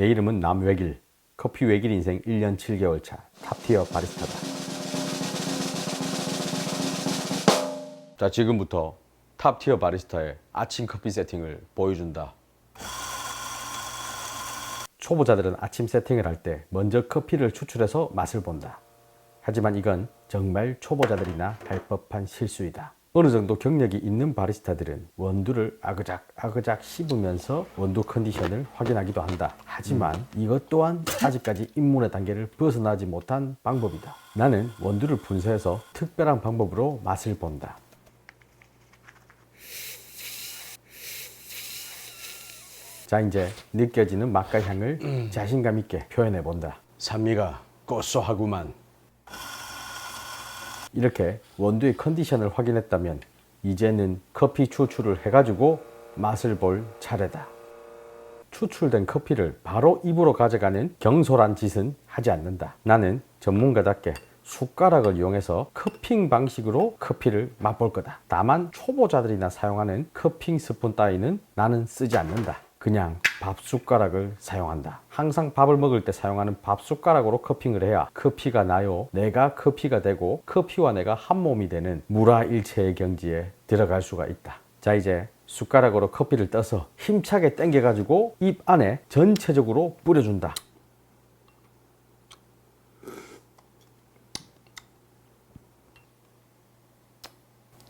내 이름은 남외길. 커피 외길 인생 1년 7개월 차. 탑티어 바리스타다. 자, 지금부터 탑티어 바리스타의 아침 커피 세팅을 보여준다. 초보자들은 아침 세팅을 할 때 먼저 커피를 추출해서 맛을 본다. 하지만 이건 정말 초보자들이나 할 법한 실수이다. 어느 정도 경력이 있는 바리스타들은 원두를 아그작 아그작 씹으면서 원두 컨디션을 확인하기도 한다. 하지만 이것 또한 아직까지 입문의 단계를 벗어나지 못한 방법이다. 나는 원두를 분쇄해서 특별한 방법으로 맛을 본다. 자 이제 느껴지는 맛과 향을 자신감 있게 표현해 본다. 산미가 고소하구만. 이렇게 원두의 컨디션을 확인했다면 이제는 커피 추출을 해가지고 맛을 볼 차례다. 추출된 커피를 바로 입으로 가져가는 경솔한 짓은 하지 않는다. 나는 전문가답게 숟가락을 이용해서 커핑 방식으로 커피를 맛볼 거다. 다만 초보자들이나 사용하는 커핑 스푼 따위는 나는 쓰지 않는다. 그냥 밥 숟가락을 사용한다. 항상 밥을 먹을 때 사용하는 밥 숟가락으로 커핑을 해야 커피가 나요. 내가 커피가 되고 커피와 내가 한 몸이 되는 무라일체의 경지에 들어갈 수가 있다. 자 이제 숟가락으로 커피를 떠서 힘차게 당겨 가지고 입 안에 전체적으로 뿌려준다.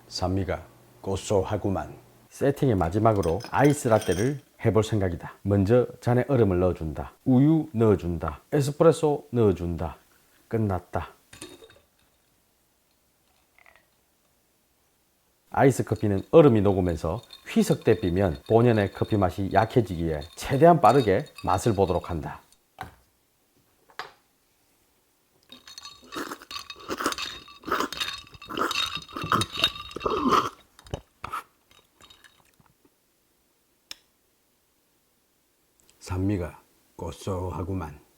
산미가 고소하구만. 세팅의 마지막으로 아이스 라떼를 해볼 생각이다. 먼저 잔에 얼음을 넣어준다. 우유 넣어준다. 에스프레소 넣어준다. 끝났다. 아이스 커피는 얼음이 녹으면서 휘석대 비면 본연의 커피 맛이 약해지기에 최대한 빠르게 맛을 보도록 한다. 산미가 고소하구만.